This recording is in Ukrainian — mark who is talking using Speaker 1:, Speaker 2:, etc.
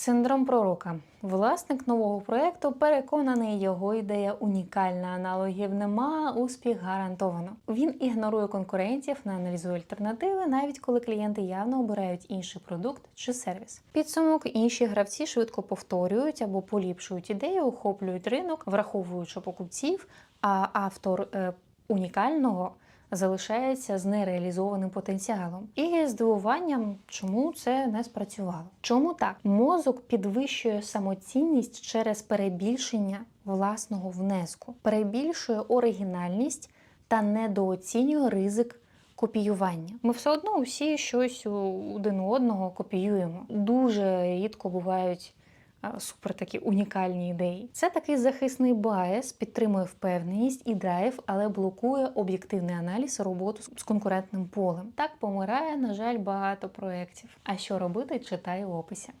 Speaker 1: Синдром пророка. Власник нового проекту переконаний, його ідея унікальна, аналогів нема, успіх гарантовано. Він ігнорує конкурентів, не аналізує альтернативи, навіть коли клієнти явно обирають інший продукт чи сервіс. Підсумок інші гравці швидко повторюють або поліпшують ідею, охоплюють ринок, враховуючи покупців, а автор е, унікального залишається з нереалізованим потенціалом. І здивуванням, чому це не спрацювало. Чому так? Мозок підвищує самоцінність через перебільшення власного внеску, перебільшує оригінальність та недооцінює ризик. Копіювання. Ми все одно усі щось один у одного копіюємо. Дуже рідко бувають супер такі унікальні ідеї. Це такий захисний байс, підтримує впевненість і драйв, але блокує об'єктивний аналіз роботу з- конкурентним полем. Так помирає, на жаль, багато проєктів. А що робити, читай в описі.